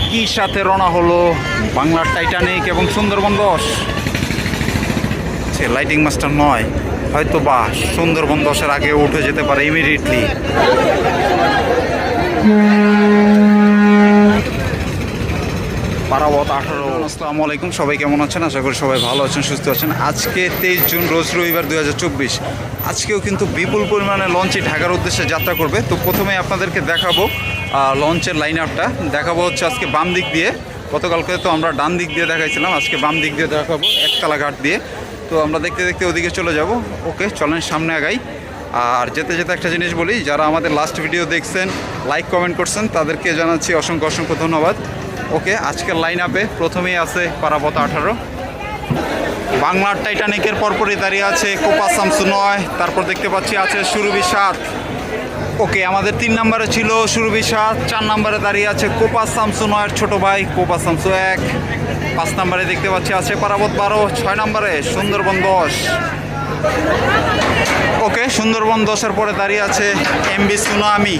একই সাথে রওনা হলো বাংলার টাইটানিক এবং সুন্দরবন দশ। সে লাইটিং মাস্টার নয় হয়তো বা সুন্দরবন দশের আগে উঠে যেতে পারে ইমিডিয়েটলি পারাবত আঠারো। আসসালামু আলাইকুম। সবাই কেমন আছেন? আশা করি সবাই ভালো আছেন, সুস্থ আছেন। আজকে তেইশ জুন, রোজ রবিবার দু হাজার চব্বিশ। আজকেও কিন্তু বিপুল পরিমাণে লঞ্চে ঢাকার উদ্দেশ্যে যাত্রা করবে। তো প্রথমে আপনাদেরকে দেখাবো লঞ্চের লাইন আপটা দেখাবো হচ্ছে আজকে বাম দিক দিয়ে। গতকালকে তো আমরা ডান দিক দিয়ে দেখাইছিলাম। আজকে বাম দিক দিয়ে দেখাবো, একতলা ঘাট দিয়ে। তো আমরা দেখতে দেখতে ওদিকে চলে যাব। ওকে, চলেন সামনে আগাই। আর যেতে যেতে একটা জিনিস বলি, যারা আমাদের লাস্ট ভিডিও দেখছেন লাইক কমেন্ট করছেন, তাদেরকে জানাচ্ছি অসংখ্য অসংখ্য ধন্যবাদ। ওকে, আজকের লাইন আপে প্রথমেই আছে পারাপত আঠারো। বাংলার টাইটানিকের পরপরই দাঁড়িয়ে আছে কোপা শামসু নয় তারপর দেখতে পাচ্ছি আছে সুরভি সাত। ওকে, আমাদের তিন নম্বরে ছিল সুরভি সাত, চার নম্বরে দাঁড়িয়ে আছে কোপা শামসু নয়ের ছোটো ভাই কোপা সামসু এক। পাঁচ নম্বরে দেখতে পাচ্ছি আছে পারাবত বারো, ছয় নম্বরে সুন্দরবন দশ। ওকে, সুন্দরবন দশের পরে দাঁড়িয়ে আছে এমবি সুনামি।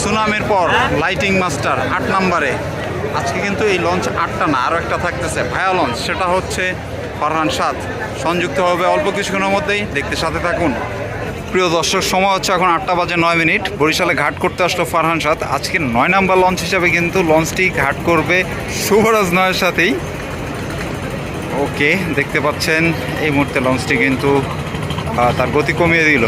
সুনামির পর লাইটিং মাস্টার আট নম্বরে। আজকে কিন্তু এই লঞ্চ আটটা না, আরও একটা থাকতেছে। ভায়া লঞ্চ, সেটা হচ্ছে ফরহান সাত সংযুক্ত হবে অল্প কিছুক্ষণের মধ্যেই, দেখতে সাথে থাকুন। প্রিয় দর্শক, সময় হচ্ছে এখন আটটা বাজে নয় মিনিট। বরিশালে ঘাট করতে আসলো ফারহান সাত আজকে নয় নাম্বার লঞ্চ হিসাবে কিন্তু লঞ্চটি ঘাট করবে শুভরাজ নয়ের সাথেই। ওকে, দেখতে পাচ্ছেন, এই মুহূর্তে লঞ্চটি কিন্তু তার গতি কমিয়ে দিল।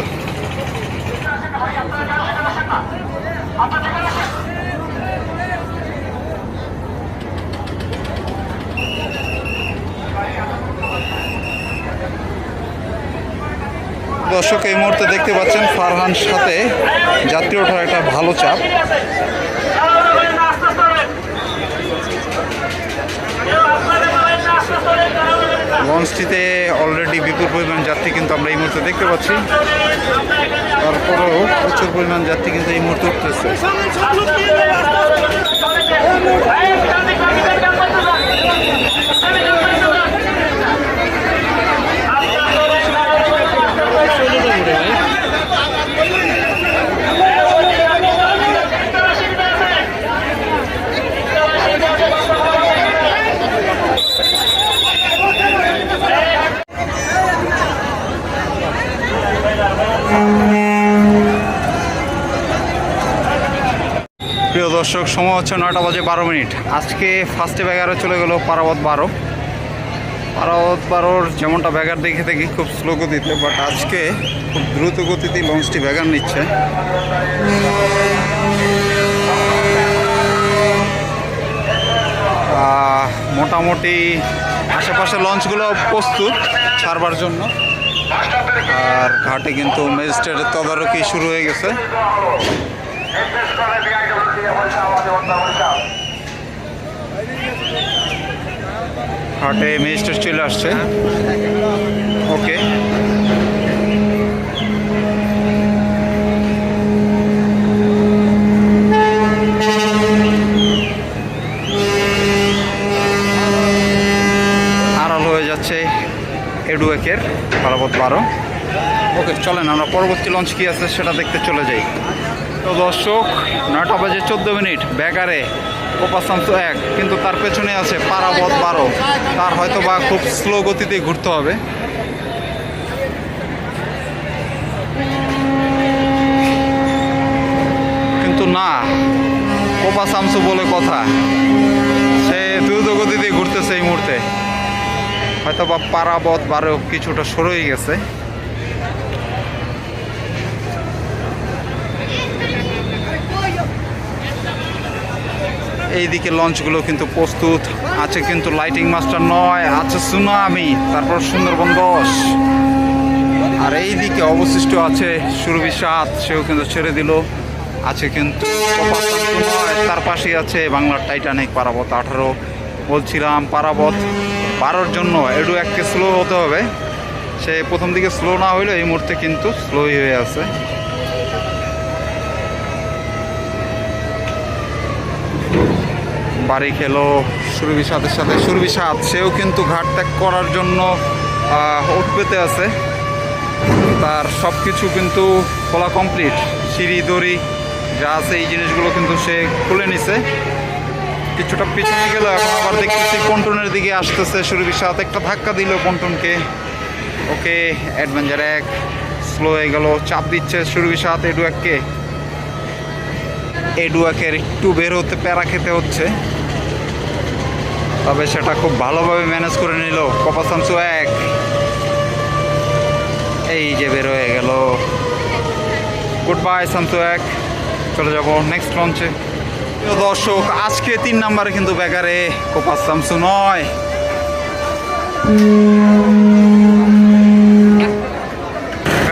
দর্শক এই মুহূর্তে দেখতে পাচ্ছেন ফারহান সাথে যাত্রী ওঠার একটা ভালো চাপ। লঞ্চটিতে অলরেডি বিপুল পরিমাণ যাত্রী কিন্তু আমরা এই মুহূর্তে দেখতে পাচ্ছি। তারপরেও প্রচুর পরিমাণ যাত্রী কিন্তু এই মুহূর্তে উঠতেছে প্রিয় দর্শক, সময় হচ্ছে নয়টা বাজে বারো মিনিট। আজকে ফার্স্টে ব্যাগারে চলে গেল পারাবত বারো। পারাবত বারোর যেমনটা ব্যাগার দেখে দেখি খুব স্লো গতিতে বাট আজকে খুব দ্রুত গতিতে লঞ্চটি ব্যাগার নিচ্ছে। মোটামুটি আশেপাশে লঞ্চগুলো প্রস্তুত ছাড়বার জন্য। আর ঘাটে কিন্তু ম্যাজিস্ট্রেটের তদারকি শুরু হয়ে গেছে। ঘাটে ম্যাজিস্ট্রেট চলে আসছে। ওকে। আড়াল হয়ে যাচ্ছে এডুয়েকের পারাবত বারো। ওকে, চলেন, আমরা পরবর্তী লঞ্চ কি আছে সেটা দেখতে চলে যাই। তো দর্শক, নয়টা বাজে চোদ্দ মিনিট ব্যাগারে কোপাসান্ত এক, কিন্তু তার পেছনে আছে পারাবত বারো। তার হয়তো বা খুব স্লো গতিতে ঘুরতে হবে। কিন্তু না কোপা সামসু বলে কথা। সে দ্রুত গতিতে ঘুরতেছে এই মুহূর্তে। হয়তো বা পারাবত বারো কিছুটা সরেই গেছে। এইদিকে লঞ্চগুলো কিন্তু প্রস্তুত। আছে কিন্তু লাইটিং মাস্টার নয়, আছে সুনামি তারপর সুন্দরবন দশ। আর এইদিকে অবশিষ্ট আছে সুরভি সাত সেও কিন্তু ছেড়ে দিল। আছে কিন্তু তার পাশেই আছে বাংলার টাইটানিক পারাবত আঠারো। বলছিলাম পারাবত বারোর জন্য একটু এককে স্লো হতে হবে। সে প্রথম দিকে স্লো না হইলেও এই মুহূর্তে কিন্তু স্লোই হয়ে আছে। বাড়ি খেলো। সুরভি সাথে সাথে, সুরভি সাত সেও কিন্তু ঘাট ত্যাগ করার জন্য ওট পেতে আছে। তার সব কিছু কিন্তু খোলা কমপ্লিট সিঁড়ি, দড়ি, যা আছে এই জিনিসগুলো কিন্তু সে খুলে নিছে। কিছুটা পিছনে গেল, এখন আবার দেখতেছি পন্টনের দিকে আসতেছে সুরভির সাথে। একটা ধাক্কা দিল পন্টনকে। ওকে, অ্যাডভেঞ্চার এক, স্লো হয়ে গেল, চাপ দিচ্ছে সুরভির সাথে এডুয়াককে। এডুয়াকের একটু বের হতে, প্যারা খেতে হচ্ছে। তবে সেটা খুব ভালোভাবে ম্যানেজ করে নিল। কপা সামসু এক। এই যে বের হয়ে গেল। গুড বাই সামসু এক। চলে যাব নেক্সট লঞ্চে দর্শক, আজকে তিন নাম্বারে কিন্তু বেগারে কোপাস সামসু নয়।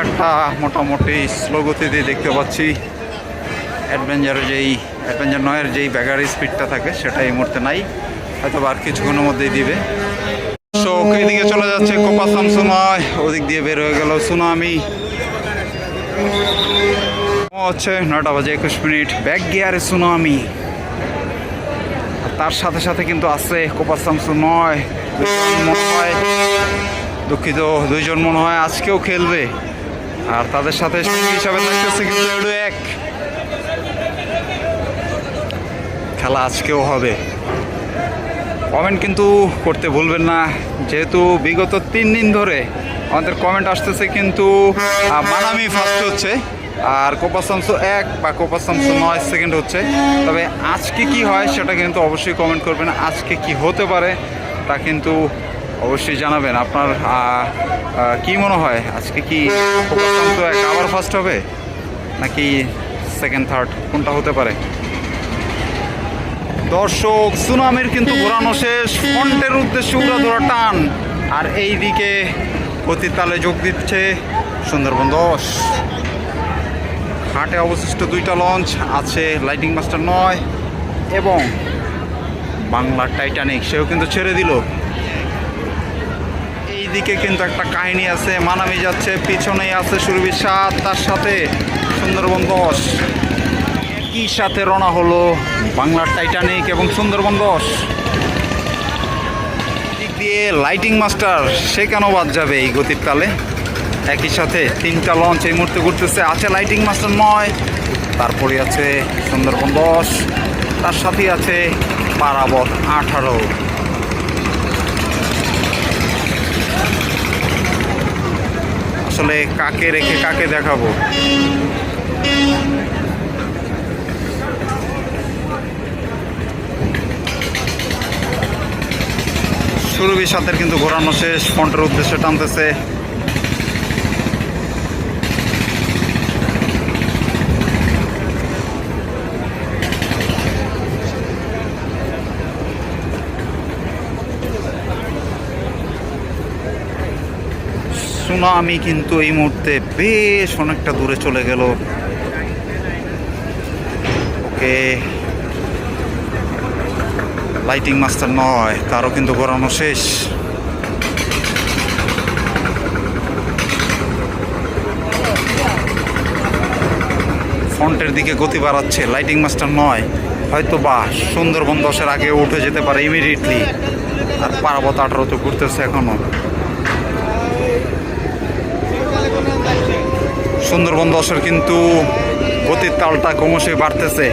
একটা মোটামুটি স্লো গতিতে দেখতে পাচ্ছি। অ্যাডভেঞ্চারের যেই অ্যাডভেঞ্চার নয়ের যেই ব্যাগার স্পিডটা থাকে, সেটা এই মুহূর্তে নাই। হয়তো আর কিছুক্ষণের মধ্যেই দিবে। শোক এদিকে চলে যাচ্ছে কোপা সামসু নয় ওদিক দিয়ে বের হয়ে গেল সুনামি। হচ্ছে নটা বাজে একুশ মিনিট, ব্যাক গিয়ারে সুনামি। তার সাথে সাথে কিন্তু আছে কোপা সামসু নয় দুঃখিত দুইজন মনে হয় আজকেও খেলবে। আর তাদের সাথে হিসাবে থাকতেছে কিন্তু এক। খেলা আজকেও হবে। কমেন্ট কিন্তু করতে ভুলবেন না। যেহেতু বিগত তিন দিন ধরে আমাদের কমেন্ট আসতেছে কিন্তু মানামি ফার্স্ট হচ্ছে, আর কোপাসামসু এক বা কোপাসামসু নয় সেকেন্ড হচ্ছে। তবে আজকে কি হয় সেটা কিন্তু অবশ্যই কমেন্ট করবেন, আজকে কি হতে পারে তা কিন্তু অবশ্যই জানাবেন। আপনার কি মনে হয়? আজকে কি কোপাসামসু এক আবার ফার্স্ট হবে? নাকি সেকেন্ড থার্ড কোনটা হতে পারে? দর্শক, সুনামির কিন্তু ঘোরানো শেষ। ফন্টের উদ্দেশ্যে উড়া ধরা টান। আর এই দিকে গতির তালে যোগ দিচ্ছে সুন্দরবন দশ। হাটে অবশিষ্ট দুইটা লঞ্চ, আছে লাইটিং মাস্টার নয় এবং বাংলার টাইটানিক সেও কিন্তু ছেড়ে দিল। এই দিকে কিন্তু একটা কাহিনী আছে, মানামি যাচ্ছে, পিছনেই আছে সুরভির সাত, তার সাথে সুন্দরবন দশ। একই সাথে রওনা হলো বাংলার টাইটানিক এবং সুন্দরবন দশ দিক দিয়ে লাইটিং মাস্টার, সে কেন বাদ যাবে এই গতির তালে একই সাথে তিনটা লঞ্চ এই মুহূর্তে ঘুরতেছে। আছে লাইটিং মাস্টার নয়, তারপরে আছে সুন্দরবন দশ তার সাথেই আছে পারাবত আঠারো। আসলে কাকে রেখে কাকে দেখাবো? সুরভি সাথের কিন্তু ঘোরানো শেষ ফ্রন্টের উদ্দেশ্যে টানতেছে। সুনামি কিন্তু এই মুহূর্তে বেশ অনেকটা দূরে চলে গেল। ওকে। লাইটিং মাস্টার নয়, তারও কিন্তু ঘোরানো শেষ। ফ্রন্টের দিকে গতি বাড়াচ্ছে লাইটিং মাস্টার নয়। হয়তো বা সুন্দরবন দশের আগে উঠে যেতে পারে ইমিডিয়েটলি আর পারাবত আঠারো তো ঘুরতেছে এখনও। সুন্দরবন দশের কিন্তু গতির তালটা ক্রমশই বাড়তেছে।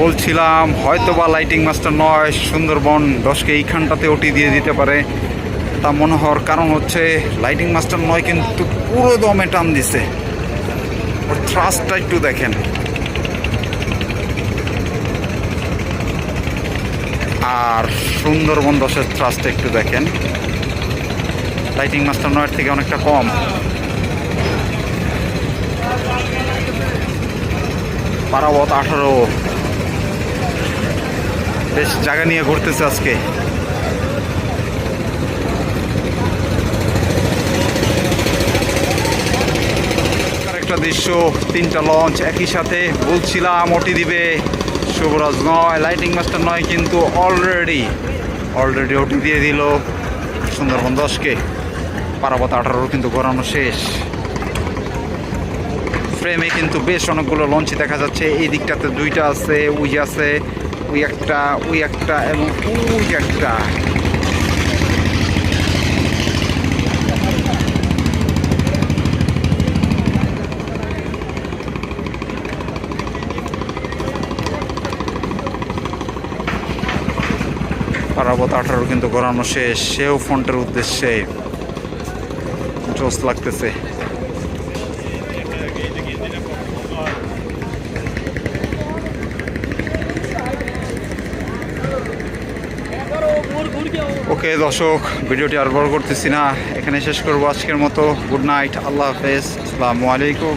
বলছিলাম হয়তো বা লাইটিং মাস্টার নয়, সুন্দরবন দশকে এইখানটাতে ওটি দিয়ে দিতে পারে। তা মনে হওয়ার কারণ হচ্ছে লাইটিং মাস্টার নয় কিন্তু পুরো দমে টান দিছে। ওর থ্রাস্টটা একটু দেখেন। আর সুন্দরবন দশের থ্রাস্টটা একটু দেখেন। লাইটিং মাস্টার নয়ের থেকে অনেকটা কম। পারাবত আঠারো। বেশ জায়গা নিয়ে ঘুরতেছে আজকে। একটা দৃশ্য, তিনটা লঞ্চ, একই সাথে বলছিলাম ওটি দিবে শুভরাজ নয় লাইটিং মাস্টার নয়, কিন্তু অলরেডি অলরেডি ওটি দিয়ে দিল সুন্দরবন দশকে। পারাবত আঠারো কিন্তু ঘোরানো শেষ। ফ্রেমে কিন্তু বেশ অনেকগুলো লঞ্চই দেখা যাচ্ছে। এই দিকটাতে দুইটা আছে উই আছে ওই একটা ওই একটা, এবং ওই একটা। পারাবত আঠারো কিন্তু ঘোরানো শেষ, সেও ফোনটার উদ্দেশ্যে। জোস লাগতেছে। ওকে, দর্শক, ভিডিওটি আর বড় করতেছি না। এখানে শেষ করব আজকের মতো। গুড নাইট, আল্লাহ হাফেজ। আসসালামু আলাইকুম।